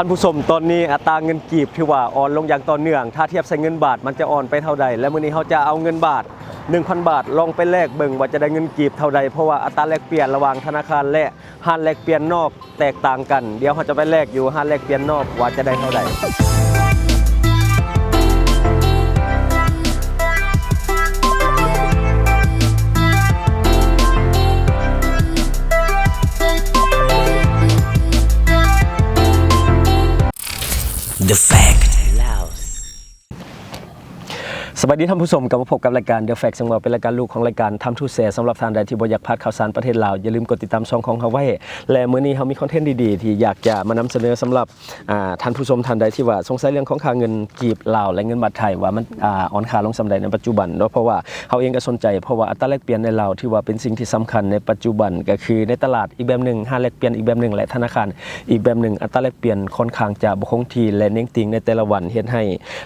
ท่านผู้ชมตอนนี้อัตราเงินกีบที่ว่าอ่อนลงอย่างต่อเนื่อง ถ้าเทียบใส่เงินบาทมันจะอ่อนไปเท่าใด และมื้อนี้เขาจะเอาเงินบาท 1,000 บาทลองไปแลกเบิ่งว่าจะได้เงินกีบเท่าใดเพราะว่าอัตราแลกเปลี่ยนระหว่างธนาคารและห้านแลกเปลี่ยนนอกแตกต่างกัน เดี๋ยวเขาจะไปแลกอยู่ห้านแลกเปลี่ยนนอกว่าจะได้เท่าใด วัสดีท่านผู้ชมกลับมาพบกับรายการ The Fact ซึ่งว่าเป็นรายการลูกของรายการทำทูเสสำหรับท่านใดที่บ่อยากพลาดข่าวสารประเทศลาว อย่าลืมกดติดตามช่องของเขาไว้ และมื้อนี้เขามีคอนเทนต์ดีๆ ที่อยากจะมานำเสนอสำหรับอ่าท่านผู้ชมท่านใดที่ว่าสงสัยเรื่องของค่าเงินกีบลาว และเงินบาทไทยว่ามันอ่าอ่อนค่าลงสำใดในปัจจุบันเนาะเพราะว่าเขาเองก็สนใจเพราะว่าอัตราแลกเปลี่ยนในลาวที่ว่าเป็นสิ่งที่สำคัญในปัจจุบันก็คือในตลาดอีกแบบหนึ่งห้าแลกเปลี่ยนอีกแบบหนึ่งและธนาคารอีกแบบหนึ่งอัตราแลกเปลี่ยนค่อนข้างจะบ่คงที่และเน้งติงในแต่ละวันเฮ็ดให้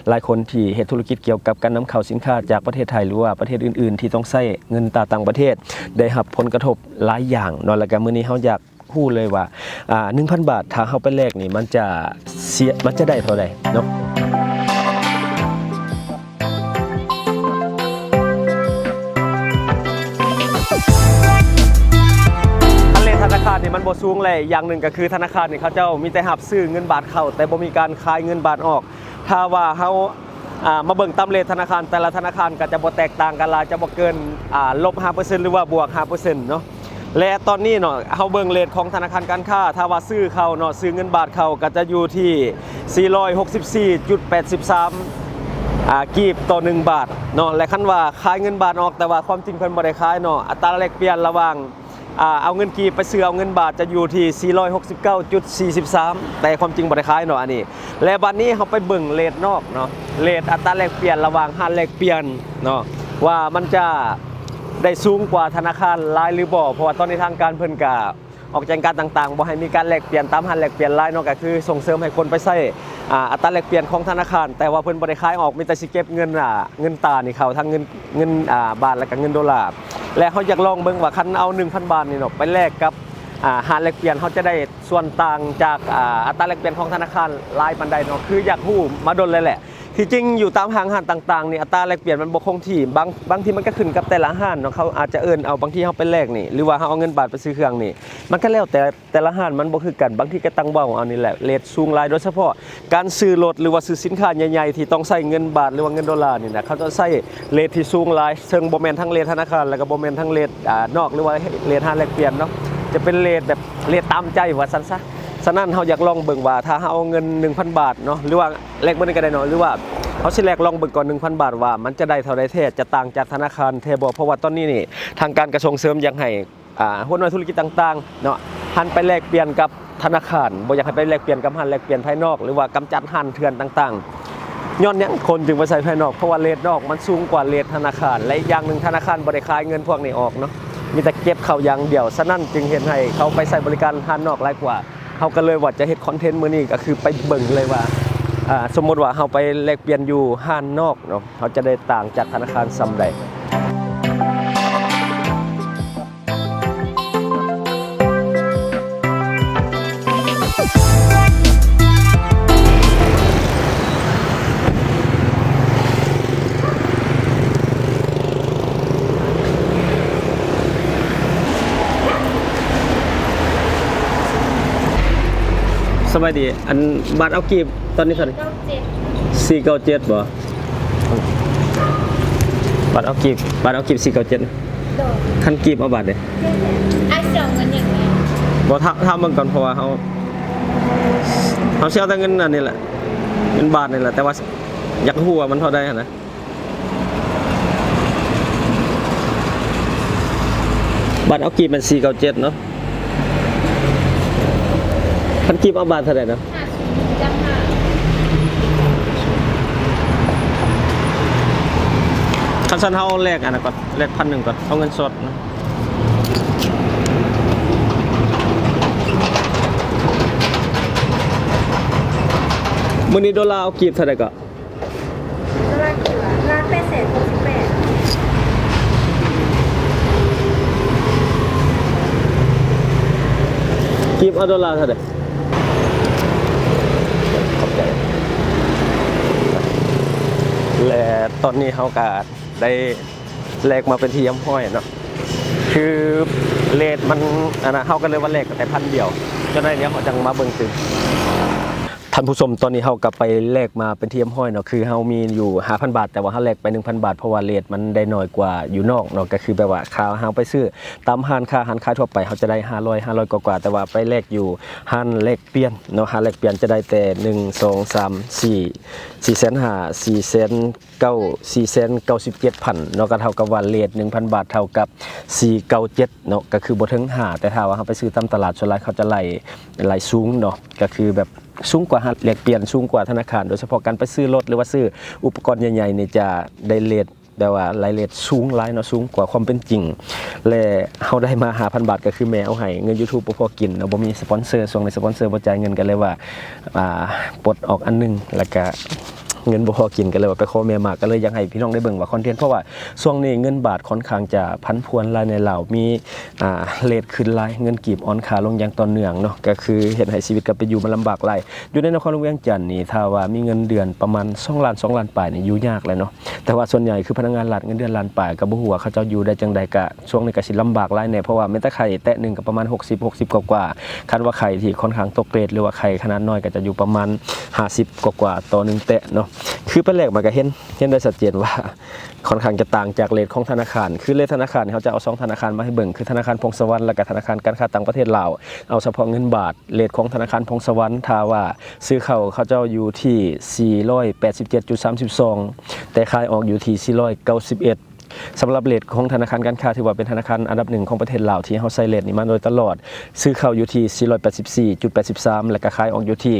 หลายคนที่เฮ็ดธุรกิจเกี่ยวกับการนำเข้าสินค้าจากประเทศไทยหรือว่าประเทศอื่น ๆ ที่ต้องใช้เงินตราต่างประเทศ ได้รับผลกระทบหลายอย่างนาะแล้วก็มื้อนี้เฮาอยากพูดเลยว่าอ่า1,000 บาทถ้าเฮาไปแลกนี่มันจะเสียมันจะได้เท่าใดเนาะอันเลธนาคารนี่มันบ่สูงเลยอย่างหนึ่งก็คือธนาคารนี่เขาเจ้ามีแต่หับซื้อเงินบาทเข้าแต่บ่มีการคายเงินบาทออก ถ้าว่าเฮา มาเบิ่งตามเลทธนาคารแต่ละธนาคารก็จะบ่แตกต่างกันลายจะบ่เกินอ่าลบ5%หรือว่าบวก5%เนาะและตอนนี้เนาะเฮาเบิ่งเลทของธนาคารการค้าถ้าว่าซื้อเขาเนาะซื้อเงินบาทเขาก็จะอยู่ที่ 464.83อ่ากีบต่อ 1 บาทเนาะและคันว่าขายเงินบาทออกแต่ว่าความจริงเพิ่นบ่ได้ขายเนาะอัตราแลกเปลี่ยนระหว่าง เอาเงินกีบไปซื้อเอาเงินบาทจะอยู่ที่ 469.43 แต่ความจริงบ่ได้ขายเนาะอันนี้ และบัดนี้เขาไปเบิ่งเรทนอกเนาะเรทอัตราแลกเปลี่ยนระหว่างห้างแลกเปลี่ยนเนาะว่ามันจะได้สูงกว่าธนาคารหลายหรือบ่เพราะว่าตอนนี้ทางการเพิ่นก็ออกแจงการต่างๆบ่ให้มีการแลกเปลี่ยนตามหันแลกเปลี่ยนรายเนาะก็คือส่งเสริมให้คนไปใช้ อัตราแลกเปลี่ยนของธนาคาร แต่ว่าเพิ่นบ่ได้ขายออกมีแต่สิเก็บเงินอ่าเงินตรานี่เขาทั้งเงินเงินอ่าบาทและก็เงินดอลลาร์และเขาอยากลองเบิ่งว่าคันเอา 1,000 บาทนี่เนาะไปแลกกับอ่าหารแลกเปลี่ยนเขาจะได้ส่วนต่างจากอ่าอัตราแลกเปลี่ยนของธนาคารหลายปานใดเนาะคืออยากฮู้มาดนเลยแหละ ที่จริงอยู่ตามห้างห้านต่างๆนี่อัตราแลกเปลี่ยนมันบ่คงที่บางบางทีมันก็ขึ้นกับแต่ละห้านเนาะเขาอาจจะเอิ้นเอาบางทีเขาไปแลกนี่หรือว่าเขาเอาเงินบาทไปซื้อเครื่องนี่มันก็แล้วแต่แต่ละห้านมันบ่คือกันบางทีก็ตั้งเบ้าเอานี่แหละเรทสูงหลายโดยเฉพาะการซื้อรถหรือว่าซื้อสินค้าใหญ่ๆที่ต้องใช้เงินบาทหรือว่าเงินดอลลาร์นี่นะเขาจะใช้เรทที่สูงหลายเชิงบ่แม่นทั้งเรทธนาคารแล้วก็บ่แม่นทั้งเรทอ่านอกหรือว่าเรทห้างแลกเปลี่ยนเนาะจะเป็นเรทแบบเรทตามใจว่าซั่นซะ ฉะนั้นเราอยากลองเบิ่งว่าถ้าเราเอาเงิน 1,000 บาทเนาะหรือว่าแลกเมื่อนี้ก็ได้เนาะหรือว่าเขาสิแลกลองเบิ่งก่อน 1,000 บาทว่ามันจะได้เท่าใดแท้จะต่างจากธนาคารแท้บ่เพราะว่าตอนนี้นี่ทางการกระทรวงเสริมยังให้อ่าหุ้นในธุรกิจต่างๆเนาะหันไปแลกเปลี่ยนกับธนาคารบ่อยากให้ไปแลกเปลี่ยนกับหันแลกเปลี่ยนภายนอกหรือว่ากำจัดหันเถื่อนต่างๆย้อนยังคนจึงไปใส่ภายนอกเพราะว่าเรทนอกมันสูงกว่าเรทธนาคาร และอีกอย่างหนึ่งธนาคารบ่ได้ขายเงินพวกนี้ออกเนาะมีแต่เก็บเข้าอย่างเดียวฉะนั้นจึงเห็นให้เขาไปใส่บริการหันนอกหลายกว่า เขาก็เลยว่าจะเฮ็ดคอนเทนต์มื้อนี้ก็คือไปเบิ่งเลยว่าอ่าสมมุติว่าเขาไปแลกเปลี่ยนอยู่ห้านนอกเนาะเขาจะได้ต่างจากธนาคารซำใด สบายดี อันบัตรเอากีบตอนนี้เท่าไหร่เก้าเจ็ดสี่เก้าเจ็ดบ่บัตรเอากีบบัตรเอากีบสี่เก้าเจ็ดโดดคันกีบเอาบัตรเด้ไอ้เสี่ยวเงินอย่างไรบ่ทำทำเบิ่งก่อนเพราะว่าเขาเขาเสียแต่เงินอันนี้แหละเงินบาทนี่แหละแต่ว่าอยากรู้ว่ามันเท่าใดหั่นนะบัตรเอากีบมันสี่เก้าเจ็ดเนาะ คันกีบเอาบาทเท่าไหร่เนาะห้าศูนย์จังห้าคันสันเฮาแลกอันนั้นก่อนแลกพันหนึ่งก่อนเอาเงินสดนะมื้อนี้ดอลลาร์เอากีบเท่าไหร่ก็ก็ร้านเขือร้านแปดแสนหกสิบแปดกีบเอาดอลลาร์เท่าไหร่ ตอนนี้เขาก็ได้แลกมาเป็นที่ย้ำห้อยเนาะคือเลทมันอันนะเขาก็เลยว่าแลกแต่พันเดียวจนได้เนี้ยเขาจังมาเบิ่งตึง ท่านผู้ชมตอนนี้เขากลับไปแลกมาเป็นเทีย้ำห้อยเนาะคือเขามีอยู่5,000 บาท แต่ว่าเขาแลกไป 1,000 บาทเพราะว่าเลทมันได้น้อยกว่าอยู่นอกเนาะก็คือแบบว่าค่าเขาไปซื้อตามห้านค้าห้านค้าทั่วไปเขาจะได้ 500 500กว่าๆแต่ว่าไปแลกอยู่ห้านแลกเปลี่ยนเนาะห้านแลกเปลี่ยนจะได้แต่ 1 2 3 4 4แสนห้า4แสนเก้า4แสน97พันเนาะก็เท่ากับว่าเลท1,000บาทเท่ากับ497เนาะก็คือบ่ถึง5แต่ถ้าว่าเขาไปซื้อตามตลาดส่วนใหญ่เขาจะไล่ไล่สูงเนาะก็คือแบบ สูงกว่าห้านแลกเปลี่ยนสูงกว่าธนาคาร โดยเฉพาะการไปซื้อรถหรือว่าซื้ออุปกรณ์ใหญ่ๆนี่จะได้เลทแต่ว่ารายเลทสูงหลายเนาะสูงกว่าความเป็นจริง และเฮาได้มา5,000บาทก็คือแม่เอาให้เงิน YouTube บ่พอกินเนาะบ่มีสปอนเซอร์ส่วงในสปอนเซอร์บ่จ่ายเงินกันเลยว่าอ่าปลดออกอันหนึงแล้วก็ เงินบ่พอกินกันเลยว่าไปขอแม่มากก็เลยอยากให้พี่น้องได้เบิ่งว่าคอนเทนต์เพราะว่าช่วงนี้เงินบาทค่อนข้างจะพันพวนรายในเหล่ามีอ่าเลทขึ้นลายเงินกีบอ่อนคาลงอย่างต่อเนื่องเนาะก็คือเฮ็ดให้ชีวิตกับไปอยู่มันลำบากหลายอยู่ในนครหลวงเวียงจันทน์นี่ถ้าว่ามีเงินเดือนประมาณ2ล้าน2ล้านปลายนี่อยู่ยากเลยเนาะแต่ว่าส่วนใหญ่คือพนักงานรัฐเงินเดือนล้านปลายก็บ่ฮู้ว่าเขาเจ้าอยู่ได้จังใดก็ช่วงนี้ก็สิลำบากหลายแน่เพราะว่าแม้แต่ไข่แตะหนึงก็ประมาณ 60 60 กว่าๆคันว่าไข่ที่ค่อนข้างตกเกรดหรือว่าไข่ขนาดน้อยก็จะอยู่ประมาณ 50 กว่าๆต่อหนึงแตะเนาะคือเป็นแรกมันก็เห็นเห็นได้ชัดเจนว่าค่อนข้างจะต่างจากเลทของธนาคาร คือเลทธนาคารเขาจะเอาสองธนาคารมาให้เบิ่งคือธนาคารพงศวรรค์และก็ธนาคารการค้าต่างประเทศลาวเอาเฉพาะเงินบาทเลทของธนาคารพงศวรรค์ทาว่าซื้อเข้าเขาเจ้าอยู่ที่ 487.32 แต่ขายออกอยู่ที่491 สำหรับเลทของธนาคารการค้าถือว่าเป็นธนาคารอันดับหนึ่งของประเทศลาวที่เฮาใช้เลทนี้มาโดยตลอด ซื้อเข้าอยู่ที่ 484.83 และก็ขายออกอยู่ที่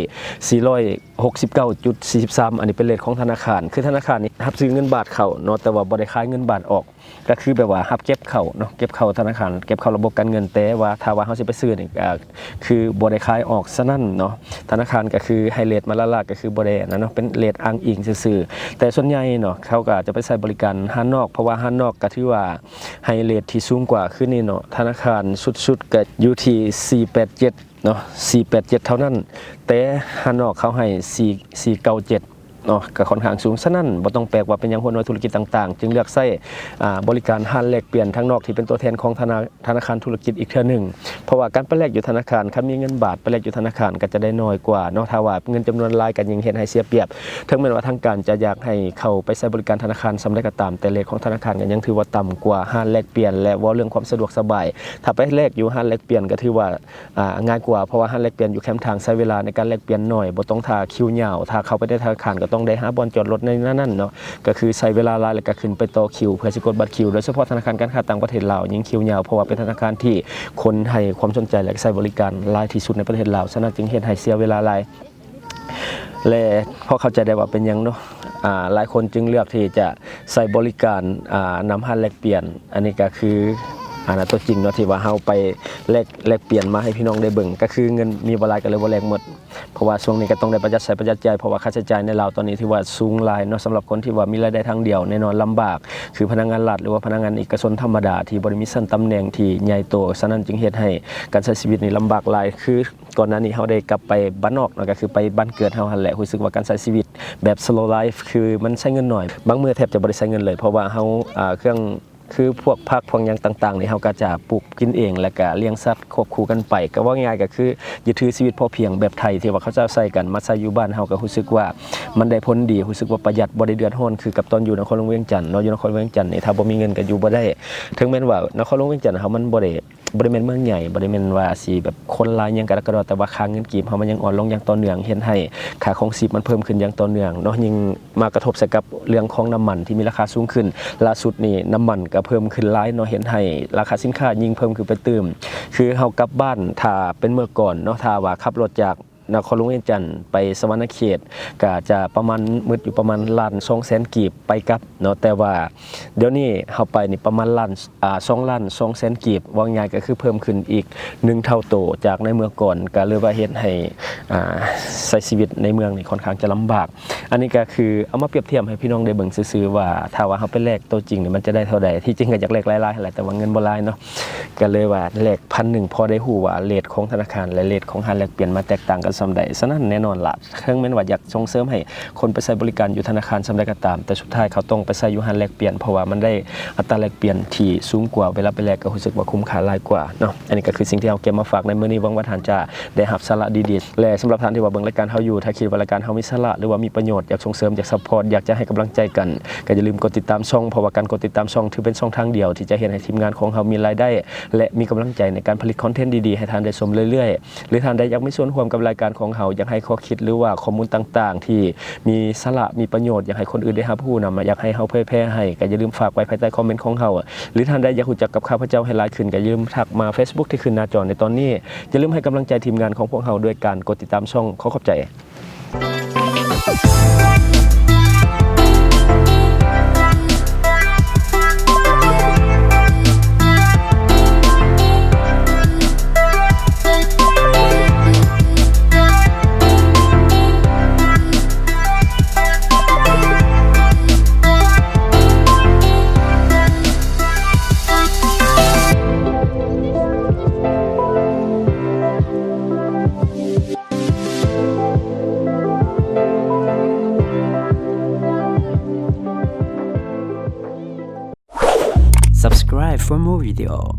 469.43 อันนี้เป็นเลทของธนาคาร คือธนาคารนี่รับซื้อเงินบาทเข้าเนาะแต่ว่าบ่ได้ขายเงินบาทออกก็คือแบบว่ารับเก็บเข้าเนาะเก็บเข้าธนาคารเก็บเข้าระบบการเงินแต่ว่าถ้าว่าเฮาสิไปซื้อนี่ก็คือบ่ได้ขายออกซะนั่นเนาะธนาคารก็คือให้เลทมาละลาก็คือบ่ได้อันนั้นเนาะเป็นเลทอ้างอิงซื่อๆแต่ส่วนใหญ่เนาะเขาก็จะไปใช้บริการห้านนอกเพราะว่าห้านนอกก็ถือว่าให้เลทที่สูงกว่าขึ้นนี่เนาะธนาคารสุดๆก็อยู่ที่487เนาะ487 เท่านั้น แต่ห้านนอกเขาให้4 497 เนาะก็ค่อนข้างสูงฉะนั้นบ่ต้องแปลกว่าเป็นยังคนว่าธุรกิจต่างๆ จึงเลือกใช้อ่าบริการห้านแลกเปลี่ยนทั้งนอกที่เป็นตัวแทนของธนาธนาคารธุรกิจอีกเทื่อหนึงเพราะว่าการไปแลกอยู่ธนาคารคันมีเงินบาทไปแลกอยู่ธนาคารก็จะได้น้อยกว่าเนาะถ้าว่าเงินจำนวนหลายกันยิงเฮ็ดให้เสียเปรียบถึงแม้ว่าทางการจะอยากให้เข้าไปใช้บริการธนาคารสำเร็จก็ตามแต่เลทของธนาคารก็ยังถือว่าต่ำกว่าห้านแลกเปลี่ยน และว่าเรื่องความสะดวกสบาย ถ้าไปแลกอยู่ห้านแลกเปลี่ยนก็ถือว่าอ่าง่ายกว่าเพราะว่าห้านแลกเปลี่ยนอยู่แคมป์ทางใช้เวลาในการแลกเปลี่ยนน้อยบ่ต้องท่าคิวยาวถ้าเข้าไปได้ธนาคารก็ต้องได้หาบอลจอดรถในนั้นเนาะก็คือใช้เวลาหลายแล้วก็ขึ้นไปต่อคิวเพื่อสิกดบัตรคิวโดยเฉพาะธนาคารการค้าต่างประเทศลาวยิ่งคิวยาวเพราะว่าเป็นธนาคารที่คนให้ความสนใจและใช้บริการหลายที่สุดในประเทศลาวฉะนั้นจึงเฮ็ดให้เสียเวลาหลายและพอเข้าใจได้ว่าเป็นยังเนาะหลายคนจึงเลือกที่จะใส่บริการนำหันแลกเปลี่ยน อันนี้ก็คือ อันนั้นตัวจริงเนาะที่ว่าเฮาไปแลกแลกเปลี่ยนมาให้พี่น้องได้เบิ่งก็คือเงินมีบ่หลายก็เลยบ่แลกหมด เพราะว่าช่วงนี้ก็ต้องได้ประหยัดใช้ประหยัดจ่ายเพราะว่าค่าใช้จ่ายในเราวตอนนี้ที่ว่าสูงหลายเนาะสำหรับคนที่ว่ามีรายได้ทางเดียวแน่นอนลำบาก คือพนักงานรัฐหรือว่าพนักงานเอกชนธรรมดาที่บริมิสันตำแหน่งที่ใหญ่โตฉะนั้นจึงเฮ็ดให้การใช้ชีวิตนี่ลำบากหลายคือก่อนหน้านี้เฮาได้กลับไปบ้านนอกเนาะก็คือไปบ้านเกิดเฮาหั่นแหละรู้สึกว่าการใช้ชีวิตแบบ slow life คือมันใช้เงินหน่อย บางมื้อแทบจะบ่ได้ใช้เงินเลย เพราะว่าเฮาอ่าเครื่อง คือพวกผักพวกยังต่างๆนี่เขาก็จะปลูกกินเอง แล้วก็เลี้ยงสัตว์ควบคู่กันไป ก็ว่าง่ายก็คือยึดถือชีวิตพอเพียงแบบไทยที่ว่าเขาจะใส่กันมาใส่อยู่บ้านเฮาก็รู้สึกว่ามันได้ผลดีรู้สึกว่าประหยัดบ่ได้เดือดร้อนคือกับตอนอยู่นครหลวงเวียงจันทน์เนาะอยู่นครหลวงเวียงจันทน์นี่ถ้าบ่มีเงินก็อยู่บ่ได้ ถึงแม้นว่านครหลวงเวียงจันทน์เฮามันบ่ได้ บริเวณเมืองใหญ่บริเวณว่าสีแบบคนลายยังกระกระดดแต่ว่าค่างเงินกีบเขามันยังอ่อนลงอย่างต่อเนื่องเห็นให้ค่าของสีมันเพิ่มขึ้นอย่างต่อเนื่องเนาะยิ่งมากระทบใส่กับเรื่องของน้ำมันที่มีราคาสูงขึ้นล่าสุดนี่น้ำมันก็เพิ่มขึ้นหลายเนาะเห็นให้ราคาสินค้ายิ่งเพิ่มขึ้นไปตืมคือเฮากลับบ้านถ้าเป็นเมื่อก่อนเนาะถ้าว่าขับรถจาก นครหลวงเวียงจันทน์ไปสวรรณเขตก็จะประมาณมืดอยู่ประมาณล้าน2แสนกีบไปกับเนาะแต่ว่าเดี๋ยวนี้เฮาไปนี่ประมาณล้านอ่า2ล้าน2แสนกีบวาง่ายก็คือเพิ่มขึ้นอีก1เท่าโตจากในเมื่อก่อนก็เลยว่าเฮ็ดให้อ่าใช้ชีวิตในเมืองนี่ค่อนข้างจะลำบาก อันนี้ก็คือเอามาเปรียบเทียบให้พี่น้องได้เบิ่งซื่อๆว่าถ้าว่าเขาไปแลกตัวจริงเนี่ยมันจะได้เท่าใดที่จริงก็อยากแลกหลายๆแหละแต่ว่าเงินบ่หลายเนาะก็เลยว่าแลกพันหนึ่งพอได้ฮู้ว่าเรทของธนาคารและเรทของหาแลกเปลี่ยนมาแตกต่างกันส่าใดฉะนั้นแน่นอนละเครื่องแม้นว่าอยากส่งเสริมให้คนไปใช้บริการอยู่ธนาคารส่าใดก็ตาม แต่สุดท้ายเขาต้องไปใช้อยู่หาแลกเปลี่ยนเพราะว่ามันได้อัตราแลกเปลี่ยนที่สูงกว่าเวลาไปแลกก็รู้สึกว่าคุ้มค่าหลายกว่าเนาะอันนี้ก็คือสิ่งที่เอาเก็บมาฝากในมื้อนี้หวังว่าท่านจะได้รับสาระดีๆและสำหรับท่านที่ว่าเบิ่งรายการเฮาอยู่ถ้าคิดว่ารายการเฮามีสาระหรือว่ามีประโยชน์อยากส่งเสริมอยากซัพพอร์ตอยากจะให้กำลังใจกันก็อย่าลืมกดติดตามช่องเพราะว่าการกดติดตามช่องถือเป็นช่องทางเดียว ที่จะเห็นให้ทีมงานของเฮามีรายได้ และมีกำลังใจในการผลิตคอนเทนต์ดีๆให้ท่านได้ชมเรื่อยๆ หรือท่านใดอยากมีส่วนร่วมกับรายการของเฮาอยากให้ข้อคิดหรือว่าข้อมูลต่างๆ ที่มีสาระมีประโยชน์อยากให้คนอื่นได้รับรู้นำมาอยากให้เฮาเผยแพร่ให้ก็อย่าลืมฝากไว้ภายใต้คอมเมนต์ของเฮาหรือท่านใดอยากรู้จักกับข้าพเจ้าให้หลายขึ้นก็อย่าลืมทักมา Facebook ที่ขึ้นหน้าจอในตอนนี้อย่าลืมให้กำลังใจทีมงานของพวกเฮาด้วยการกดติดตามช่องขอขอบใจ vídeo.